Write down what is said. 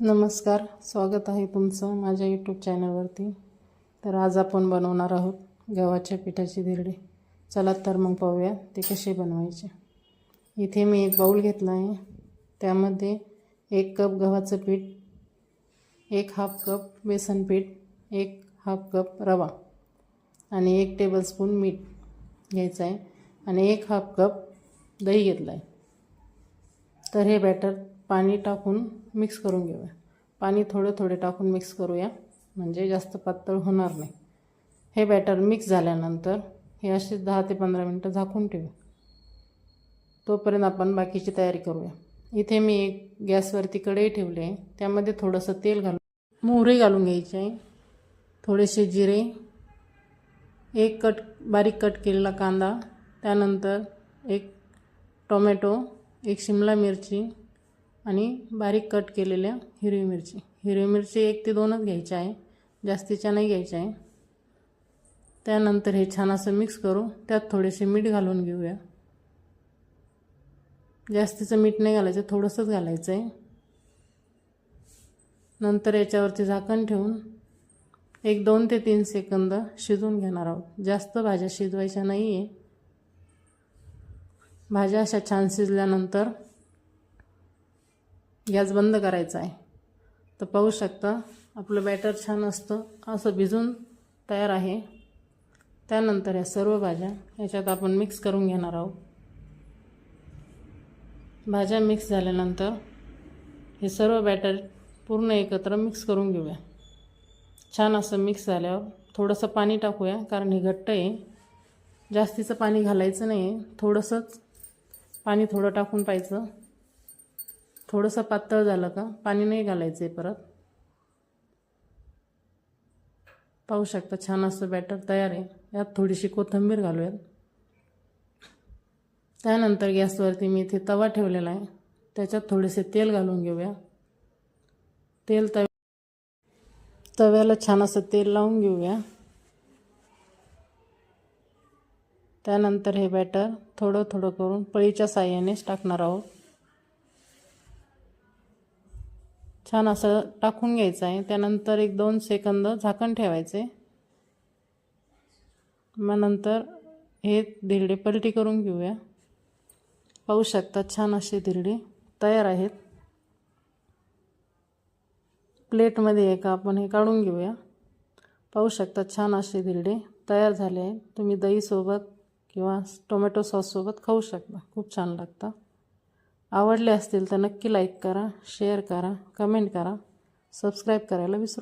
नमस्कार स्वागत आहे तुमचं माझ्या यूट्यूब चॅनलवरती तर आज आपण बनवणार आहोत गव्हाच्या पिठाची धिरडी. चला तर मग पाहूया ते कसे बनवायचे. इथे मी एक बाऊल घेतला आहे. त्यामध्ये एक कप गव्हाचं पीठ एक हाफ कप बेसन पीठ एक हाफ कप रवा आणि एक टेबलस्पून मीठ घ्यायचं आहे. आणि एक हाफ कप दही घेतला आहे तर हे बॅटर पाणी टाकून मिक्स करून घेऊया. पाणी थोडे थोडे टाकून मिक्स करूया. म्हणजे जास्त पातळ होणार नाही. हे बॅटर मिक्स झाल्यानंतर हे असे दहा ते पंधरा मिनटं झाकून ठेवू. तोपर्यंत आपण बाकीची तयारी करूया. इथे मी एक गॅसवरती कढई ठेवली. आहे त्यामध्ये थोडंसं तेल घालून मोहरी घालून घ्यायची आहे. थोडेसे जिरे एक कट बारीक कट केलेला कांदा त्यानंतर एक टोमॅटो एक शिमला मिरची आणि बारीक कट केलेल्या हिरवी मिरची. हिरवी मिरची एक ते दोनच घ्यायच्या आहे. जास्तीच्या नाही घ्यायच्या आहे. त्यानंतर हे छान असं मिक्स करू. त्यात थोडेसे मीठ घालून घेऊया. जास्तीचं मीठ नाही घालायचं थोडंसंच घालायचं आहे. नंतर याच्यावरती झाकण ठेवून एक दोन ते तीन सेकंद शिजवून घेणार आहोत. जास्त भाज्या शिजवायच्या नाही आहे भाज्या अशा छान शिजल्यानंतर गॅस बंद करायचा आहे. तर पाहू शकता आपलं बॅटर छान असतं. असं भिजून तयार आहे. त्यानंतर या सर्व भाज्या याच्यात आपण मिक्स करून घेणार आहोत. भाज्या मिक्स झाल्यानंतर हे सर्व बॅटर पूर्ण एकत्र मिक्स करून घेऊया. छान असं मिक्स झाल्यावर थोडंसं पाणी टाकूया कारण हे घट्ट आहे. जास्तीचं पाणी घालायचं नाही आहे थोडंसंच पाणी थोडं टाकून पाहिजे थोडंसं पातळ झालं का? पाणी नाही घालायचं आहे परत. पाहू शकता छान असं बॅटर तयार आहे. यात थोडीशी कोथिंबीर घालूयात. त्यानंतर गॅसवरती मी इथे तवा ठेवलेला आहे. त्याच्यात थोडेसे तेल घालून घेऊया. तेल तव तव्याला छान असं तेल लावून घेऊया. त्यानंतर हे बॅटर थोडं थोडं करून पळीच्या साह्यानेच टाकणार आहोत. छान असं टाकून घ्यायचं आहे. त्यानंतर एक दोन सेकंद झाकण ठेवायचे. मग नंतर हे धिरडे पलटी करून घेऊया. पाहू शकता छान असे धिरडे तयार आहेत. प्लेटमध्ये एका आपण हे काढून घेऊया. पाहू शकता छान असे धिरडे तयार झाले आहेत. तुम्ही दहीसोबत किंवा टोमॅटो सॉससोबत खाऊ शकता. खूप छान लागतं. आवडले असतील तर नक्की लाईक करा शेअर करा कमेंट करा सबस्क्राईब करायला विसरू